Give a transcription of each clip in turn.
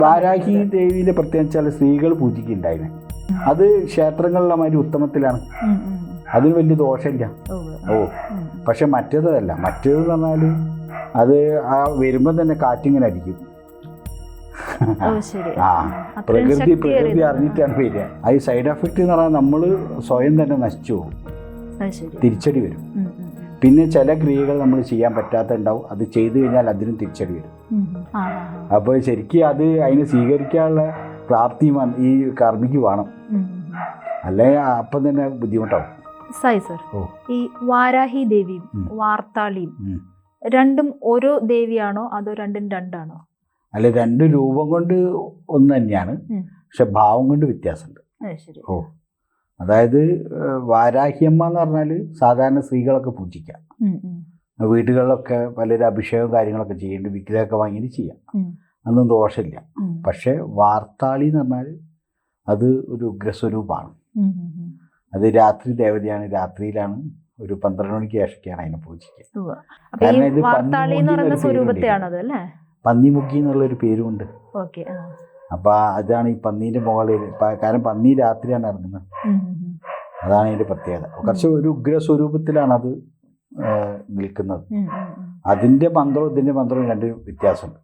വാരാഹി ദേവിയിലെ പ്രത്യേകിച്ചാൽ സ്ത്രീകൾ പൂജിക്കുന്നുണ്ടായിരുന്നു അത് ക്ഷേത്രങ്ങളിലെ മാതിരി ഉത്തമത്തിലാണ്. അതിന് വലിയ ദോഷമില്ല. ഓ പക്ഷെ മറ്റേതല്ല. മറ്റേത് പറഞ്ഞാൽ അത് ആ വരുമ്പോൾ തന്നെ കാറ്റിങ്ങനെ അടിക്കും. ആ പ്രകൃതി പ്രകൃതി. അറിഞ്ഞിട്ടാണ് വരിക. അത് സൈഡ് എഫക്റ്റ് എന്ന് പറഞ്ഞാൽ നമ്മൾ സ്വയം തന്നെ നശിച്ചു പോകും. തിരിച്ചടി വരും. പിന്നെ ചില ക്രിയകൾ നമ്മൾ ചെയ്യാൻ പറ്റാത്ത ഉണ്ടാവും അത് ചെയ്തു കഴിഞ്ഞാൽ അതിനും തിരിച്ചടി വരും. അപ്പോൾ ശരിക്കും അത് അതിനെ സ്വീകരിക്കാനുള്ള പ്രാപ്തി ഈ കർമ്മിക്ക് വേണം. അല്ലെങ്കിൽ അപ്പം തന്നെ ബുദ്ധിമുട്ടാവും. സായി സർ ഈ വാരാഹി ദേവിയും. വാർത്താളിയും രണ്ടും ഓരോ ദേവിയാണോ അതോ രണ്ടും രണ്ടാണോ? അല്ല രണ്ട് രൂപം കൊണ്ട് ഒന്ന് തന്നെയാണ്. പക്ഷെ ഭാവം കൊണ്ട് വ്യത്യാസമുണ്ട്. ഓ. അതായത് വാരാഹ്യമ്മ എന്ന് പറഞ്ഞാൽ സാധാരണ സ്ത്രീകളൊക്കെ പൂജിക്കാം. വീടുകളിലൊക്കെ പലരും അഭിഷേകവും കാര്യങ്ങളൊക്കെ ചെയ്യുന്നുണ്ട് വിഗ്രഹമൊക്കെ വാങ്ങിയിട്ട് ചെയ്യാം. അതൊന്നും ദോഷമില്ല. പക്ഷെ വാർത്താളി എന്ന് പറഞ്ഞാൽ അത് ഒരു ഉഗ്രസ്വരൂപമാണ്. അത് രാത്രി ദേവതയാണ് രാത്രിയിലാണ് ഒരു പന്ത്രണ്ട് മണിക്ക് ശേഷമൊക്കെയാണ് അതിനെ പൂജിക്കുക. പന്നിമുക്കി എന്നുള്ള ഒരു പേരുമുണ്ട്. അപ്പൊ അതാണ് ഈ പന്നീന്റെ മുകളിൽ കാരണം പന്നി രാത്രിയാണ് ഇറങ്ങുന്നത്. അതാണ് അതിന്റെ പ്രത്യേകത. കുറച്ച് ഒരു ഉഗ്രസ്വരൂപത്തിലാണ് അത് നിൽക്കുന്നത്. അതിന്റെ മന്ത്രവും ഇതിന്റെ മന്ത്രവും രണ്ട് വ്യത്യാസമുണ്ട്.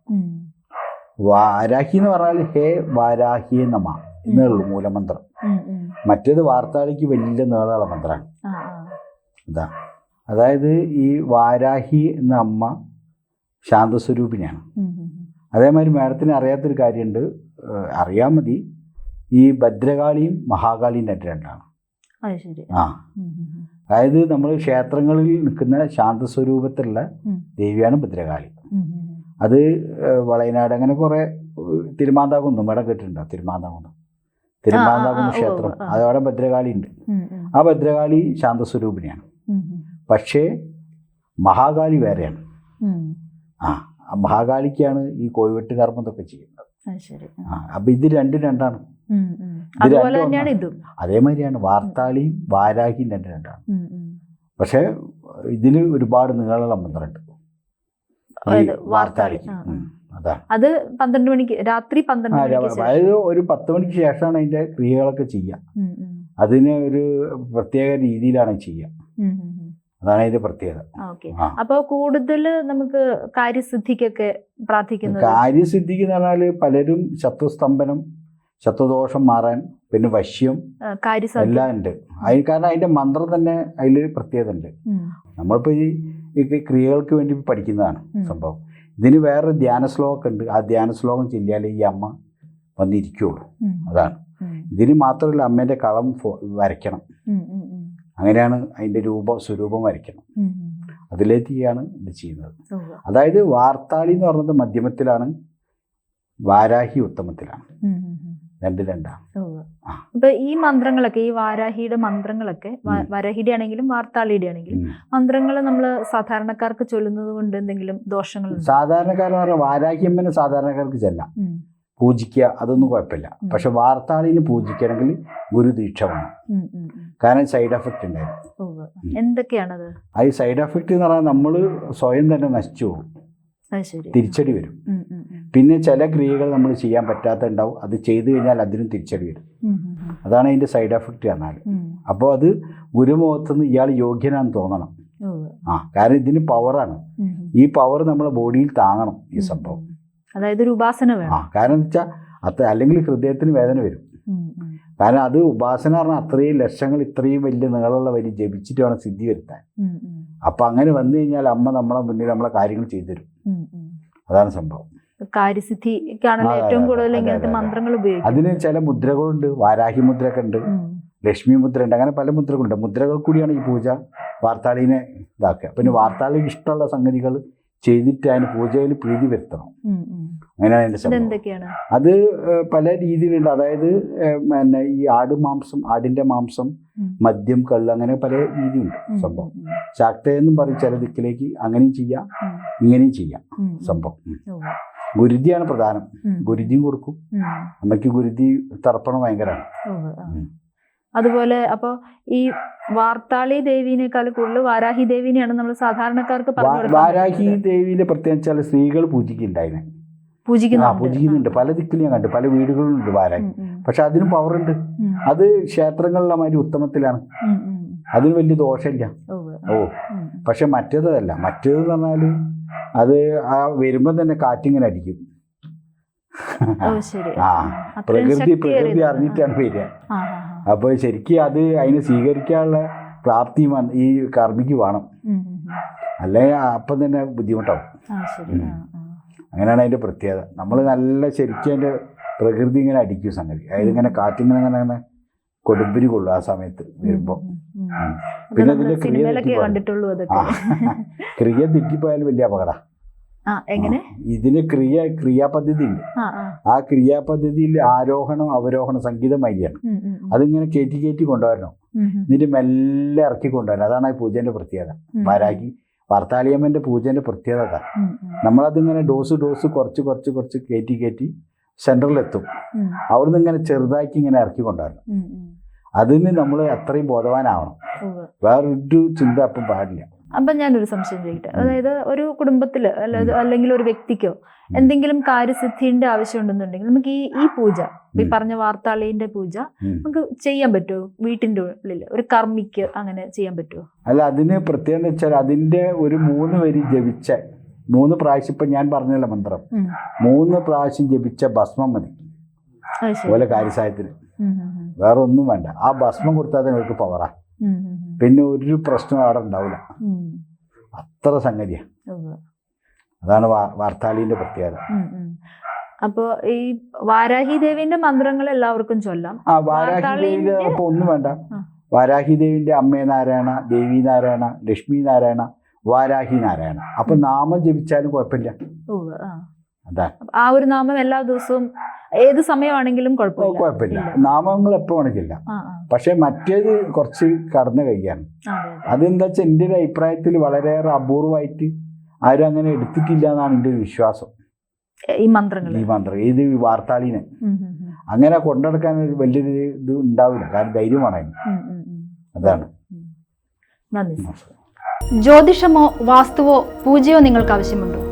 വാരാഹി എന്ന് പറഞ്ഞാൽ ഹേ വാരാഹി നമ എന്നേ ഉള്ളൂ മൂലമന്ത്രം. മറ്റേത് വാർത്താളിക്ക് വലിയ നീളമുള്ള മന്ത്രമാണ്. അതാ. അതായത് ഈ വാരാഹി എന്ന അമ്മ ശാന്തസ്വരൂപിണിയാണ്. അതേമാതിരി മാഡത്തിന് അറിയാത്തൊരു കാര്യമുണ്ട്. അറിയാൻ മതി. ഈ ഭദ്രകാളിയും മഹാകാളിയും രണ്ട് രണ്ടാണ്. ആ. അതായത് നമ്മൾ ക്ഷേത്രങ്ങളിൽ നിൽക്കുന്ന ശാന്തസ്വരൂപത്തിലുള്ള. ദേവിയാണ് ഭദ്രകാളി. അത് വളയനാട് അങ്ങനെ കുറേ തിരുമാന്താകുന്നം ഇവിടെ കേട്ടിട്ടുണ്ടോ? തിരുമാന്താകുന്നം. തിരുമാന്താകുന്ന ക്ഷേത്രം. അതവിടെ ഭദ്രകാളി ഉണ്ട്. ആ ഭദ്രകാളി ശാന്തസ്വരൂപിണിയാണ്. ഉം. പക്ഷേ മഹാകാളി വേറെയാണ്. ആ മഹാകാളിക്കാണ് ഈ കോഴിവെട്ട് കർമ്മം ഇതൊക്കെ ചെയ്യുന്നത്. അപ്പം ഇത് രണ്ടും രണ്ടാണ്. അതുപോലെ തന്നെയാണ്. ഇതും. അതേമാതിരിയാണ് വാർത്താളിയും വാരാഹിയും രണ്ട് രണ്ടാണ്. പക്ഷെ ഇതിന് ഒരുപാട് നീളമുള്ള മന്ത്രമുണ്ട്. രണ്ട് അതായത് വാർത്താളി, വാർത്താളിക്ക് അത്. പന്ത്രണ്ട് മണിക്ക് രാത്രി പന്ത്രണ്ട് അതായത് ഒരു പത്ത് മണിക്ക് ശേഷമാണ് അതിന്റെ ക്രിയകളൊക്കെ ചെയ്യുക. അതിന് ഒരു പ്രത്യേക രീതിയിലാണ് ചെയ്യുക. അതാണ് അതിന്റെ പ്രത്യേകത. ആ, ഓക്കെ. അപ്പൊ കൂടുതൽ നമുക്ക് കാര്യസിദ്ധിക്കൊക്കെ പ്രാർത്ഥിക്കുന്നു കാര്യസിദ്ധിക്ക് എന്ന് പറഞ്ഞാൽ പലരും ശത്രുസ്തംഭനം ശത്രുദോഷം മാറാൻ പിന്നെ വശ്യം എല്ലാം ഉണ്ട്. അതിന് കാരണം അതിന്റെ മന്ത്രം തന്നെ അതിലൊരു പ്രത്യേകത ഉണ്ട്. നമ്മളിപ്പോൾ ഈ ഈ ക്രിയകൾക്ക് വേണ്ടി പഠിക്കുന്നതാണ് സംഭവം. ഇതിന് വേറൊരു ധ്യാന ശ്ലോകമൊക്കെ ഉണ്ട്. ആ ധ്യാന ശ്ലോകം ചൊല്ലിയാലേ ഈ അമ്മ വന്നിരിക്കുകയുള്ളൂ അതാണ്. ഇതിന് മാത്രമല്ല അമ്മേന്റെ കളം വരയ്ക്കണം. അങ്ങനെയാണ് അതിന്റെ രൂപ സ്വരൂപം വരയ്ക്കണം. അതിലേക്കാണ് ഇത് ചെയ്യുന്നത്. അതായത് വാർത്താളി എന്ന് പറയുന്നത് മധ്യമത്തിലാണ് വാരാഹി ഉത്തമത്തിലാണ്. രണ്ട് രണ്ടാണ്. അപ്പൊ ഈ മന്ത്രങ്ങളൊക്കെ ഈ വാരാഹിയുടെ മന്ത്രങ്ങളൊക്കെ വരഹിയുടെ ആണെങ്കിലും വാർത്താളിയുടെ ആണെങ്കിലും. മന്ത്രങ്ങൾ നമ്മൾ സാധാരണക്കാർക്ക് ചൊല്ലുന്നത് കൊണ്ട് എന്തെങ്കിലും ദോഷങ്ങൾ സാധാരണക്കാരെന്ന് പറഞ്ഞാൽ വാരാഹിയമ്മനെ സാധാരണക്കാർക്ക് ചെല്ലാം. പൂജിക്കുക അതൊന്നും കുഴപ്പമില്ല. പക്ഷെ വാർത്താളിന് പൂജിക്കണമെങ്കിൽ ഗുരുദീക്ഷ വേണം. കാരണം സൈഡ് എഫക്റ്റ് ഉണ്ടായിരുന്നു. എന്തൊക്കെയാണത്? അത് സൈഡ് എഫക്റ്റ് എന്ന് പറഞ്ഞാൽ നമ്മൾ സ്വയം തന്നെ നശിച്ചു പോകും. തിരിച്ചടി വരും. പിന്നെ ചില ക്രിയകൾ നമ്മൾ ചെയ്യാൻ പറ്റാത്തുണ്ടാവും അത് ചെയ്തു കഴിഞ്ഞാൽ അതിനും തിരിച്ചടി വരും. അതാണ് അതിന്റെ സൈഡ് എഫക്റ്റ് എന്നാൽ അപ്പോൾ അത് ഗുരുമുഖത്തുനിന്ന് ഇയാൾ യോഗ്യനാന്ന് തോന്നണം. ആ കാരണം ഇതിന് പവറാണ്. ഈ പവർ നമ്മളെ ബോഡിയിൽ താങ്ങണം ഈ സംഭവം. അതായത് ഒരു ഉപാസന ആ കാരണം എന്ന് വെച്ചാൽ അത്ര അല്ലെങ്കിൽ ഹൃദയത്തിന് വേദന വരും. കാരണം അത് ഉപാസന പറഞ്ഞാൽ അത്രയും ലക്ഷങ്ങൾ ഇത്രയും വലിയ നീളമുള്ള വരി ജപിച്ചിട്ട് വേണം സിദ്ധി വരുത്താൻ. അപ്പം അങ്ങനെ വന്നു കഴിഞ്ഞാൽ അമ്മ നമ്മളെ മുന്നിൽ നമ്മളെ കാര്യങ്ങൾ ചെയ്തു തരും. അതാണ് സംഭവം. കാര്യസിദ്ധിക്കാണല്ലോ ഏറ്റവും കൂടുതൽ ഇങ്ങനത്തെ. മന്ത്രങ്ങൾ ഉപയോഗിക്കുന്നത്. അതിന് ചില മുദ്രകളുണ്ട്. വാരാഹി മുദ്രയൊക്കെ ഉണ്ട് ലക്ഷ്മി മുദ്ര ഉണ്ട് അങ്ങനെ പല മുദ്രകളുണ്ട്. മുദ്രകൾ കൂടിയാണ് ഈ പൂജ വാർത്താളിനെ ഇതാക്കുക. പിന്നെ വാർത്താളിക്ക് ഇഷ്ടമുള്ള സംഗതികൾ ചെയ്തിട്ട് അതിന് പൂജയിൽ പ്രീതി വരുത്തണം. അങ്ങനെയാണ് എന്റെ സംഭവം അത് പല രീതിയിലുണ്ട്. അതായത് പിന്നെ ഈ ആട് മാംസം ആടിന്റെ മാംസം മദ്യം കള്ള് അങ്ങനെ പല രീതിയുണ്ട് സംഭവം. ശാക്തയെന്നും പറയും ചില ദിക്കിലേക്ക് അങ്ങനെയും ചെയ്യാം ഇങ്ങനെയും ചെയ്യാം. സംഭവം. ഗുരുതിയാണ് പ്രധാനം. ഗുരുതി ഗുരുതിയും കൊടുക്കും. അമ്മയ്ക്ക് ഗുരുതി തർപ്പണം ഭയങ്കരമാണ്. അതുപോലെ അപ്പൊ ഈ വാർത്താളി ദേവീനേക്കാൾ കൂടുതൽ വാരാഹി ദേവീനെയാണ് നമ്മൾ സാധാരണക്കാർക്ക് വാരാഹി. ദേവിയിലെ പ്രത്യേകിച്ചാൽ സ്ത്രീകൾ പൂജിക്കുന്നുണ്ടായിരുന്നു ആ പൂജിക്കുന്നുണ്ട്. പൂജിക്കുന്നുണ്ട്. പല ദിക്കിലും ഞാൻ കണ്ടു. പല വീടുകളിലുണ്ട് വാരാഹി. പക്ഷെ അതിനും പവറുണ്ട്. ഉണ്ട് അത് ക്ഷേത്രങ്ങളിലെ മാതിരി ഉത്തമത്തിലാണ്. അതിന് വലിയ ദോഷമില്ല. ഓ. പക്ഷെ മറ്റേതല്ല. മറ്റേത് പറഞ്ഞാൽ പറഞ്ഞാൽ അത് ആ വരുമ്പം തന്നെ കാറ്റിങ്ങനെ അടിക്കും. ആ പ്രകൃതി. പ്രകൃതി അറിഞ്ഞിട്ടാണ് വരിക. അപ്പോൾ ശരിക്കും അത് അതിനെ സ്വീകരിക്കാനുള്ള പ്രാപ്തി ഈ കർമ്മിക്ക് വേണം. അല്ലെങ്കിൽ അപ്പം തന്നെ ബുദ്ധിമുട്ടാവും. അങ്ങനെയാണ് അതിന്റെ പ്രത്യേകത. നമ്മൾ നല്ല ശരിക്കും അതിന്റെ പ്രകൃതി ഇങ്ങനെ അടിക്കും സംഗതി. അതായത് ഇങ്ങനെ കാറ്റിങ്ങനെ അങ്ങനെ അങ്ങനെ കൊടുമ്പിരി കൊള്ളും ആ സമയത്ത് വരുമ്പോൾ പിന്നെ ഇതിന്റെ സിനിമയിലൊക്കെ കണ്ടിട്ടുള്ളൂ അതൊക്കെ ക്രിയ തെറ്റിപ്പോയാൽ വലിയ അപകടം. എങ്ങനെ? ഇതിന് ക്രിയ ക്രിയാപദ്ധതി ഉണ്ട് ആ. ക്രിയാപദ്ധതിയിൽ ആരോഹണം അവരോഹണം സംഗീതമായിരിയാണ്. അതിങ്ങനെ കയറ്റി കയറ്റി കൊണ്ടുവരണം. എന്നിട്ട് മെല്ലെ ഇറക്കി കൊണ്ടുവരണം. അതാണ് ആ പൂജന്റെ പ്രത്യേകത. വാരാക്കി വരാക്കി പൂജന്റെ പ്രത്യേകത അതാണ്. നമ്മളതിങ്ങനെ ഡോസ് ഡോസ് കുറച്ച് കുറച്ച് കുറച്ച് കയറ്റി കയറ്റി സെന്ററിലെത്തും. അവിടുന്ന് ഇങ്ങനെ ചെറുതാക്കി ഇങ്ങനെ ഇറക്കി കൊണ്ടുവരണം. അതിന് നമ്മൾ അത്രയും ബോധവാനാവണം. വേറൊരു ചിന്ത അപ്പം പാടില്ല. അപ്പൊ ഞാനൊരു സംശയം ചോദിക്കട്ടെ? അതായത് ഒരു കുടുംബത്തിൽ അല്ലെങ്കിൽ അല്ലെങ്കിൽ ഒരു വ്യക്തിക്കോ എന്തെങ്കിലും കാര്യസിദ്ധിന്റെ ആവശ്യം ഉണ്ടെന്നുണ്ടെങ്കിൽ നമുക്ക് ഈ ഈ പൂജ ഈ. പറഞ്ഞ വാർത്താളിന്റെ പൂജ നമുക്ക് ചെയ്യാൻ പറ്റുമോ വീട്ടിന്റെ ഉള്ളിൽ ഒരു കർമ്മിക്ക് അങ്ങനെ ചെയ്യാൻ പറ്റുമോ അല്ല അതിന് പ്രത്യേകത എന്ന് വെച്ചാൽ അതിന്റെ ഒരു മൂന്ന് വരി ജപിച്ച മൂന്ന് പ്രാവശ്യം ഇപ്പം ഞാൻ പറഞ്ഞല്ലോ മന്ത്രം. മൂന്ന് പ്രാവശ്യം ജപിച്ച ഭസ്മം മതി. അത് ശരി. പോലെ കാര്യസായത്തിന്. വേറെ ഒന്നും വേണ്ട. ആ ഭസ്മം കൊടുത്താൽ നിങ്ങൾക്ക് പവറാ ഉം, ഉം, ഉം. പിന്നെ ഒരു പ്രശ്നം അവിടെ ഉണ്ടാവില്ല. അത്ര സംഗതിയാണ് അതാണ് വാർത്താളിന്റെ പ്രത്യേകത. അപ്പൊ ഈ വാരാഹി ദേവിന്റെ മന്ത്രങ്ങൾ എല്ലാവർക്കും ചൊല്ലാം. ആ വാരാഹി ദേവിന്റെ അപ്പൊ ഒന്നും വേണ്ട. വാരാഹി ദേവിന്റെ അമ്മേ നാരായണ ദേവി നാരായണ ലക്ഷ്മി നാരായണ വാരാഹി നാരായണ. അപ്പൊ നാമം ജപിച്ചാലും കുഴപ്പമില്ല. ആ. ഒരു നാമം എല്ലാ ദിവസവും ഏത് സമയമാണെങ്കിലും കുഴപ്പമില്ല. കുഴപ്പമില്ല. നാമങ്ങൾ എപ്പോൾ വേണമെങ്കില്ല ആ, ആ. പക്ഷേ മറ്റേത് കുറച്ച് കടന്നു കഴിയാണ്. അതെ, അതെ. അതെന്താ വെച്ചാൽ എന്റെ ഒരു അഭിപ്രായത്തിൽ വളരെയേറെ അപൂർവമായിട്ട് ആരും അങ്ങനെ എടുത്തിട്ടില്ല എന്നാണ് എന്റെ ഒരു വിശ്വാസം. ഈ മന്ത്രങ്ങൾ. ഈ മന്ത്രം ഏത് വാർത്താളീനെ അങ്ങനെ കൊണ്ടെടുക്കാൻ ഒരു വലിയൊരു ഇത് ഉണ്ടാവില്ല. കാരണം ധൈര്യമാണ് അതിന്. അതാണ്. നന്ദി ജ്യോതിഷമോ വാസ്തുവോ പൂജയോ നിങ്ങൾക്ക് ആവശ്യമുണ്ടോ?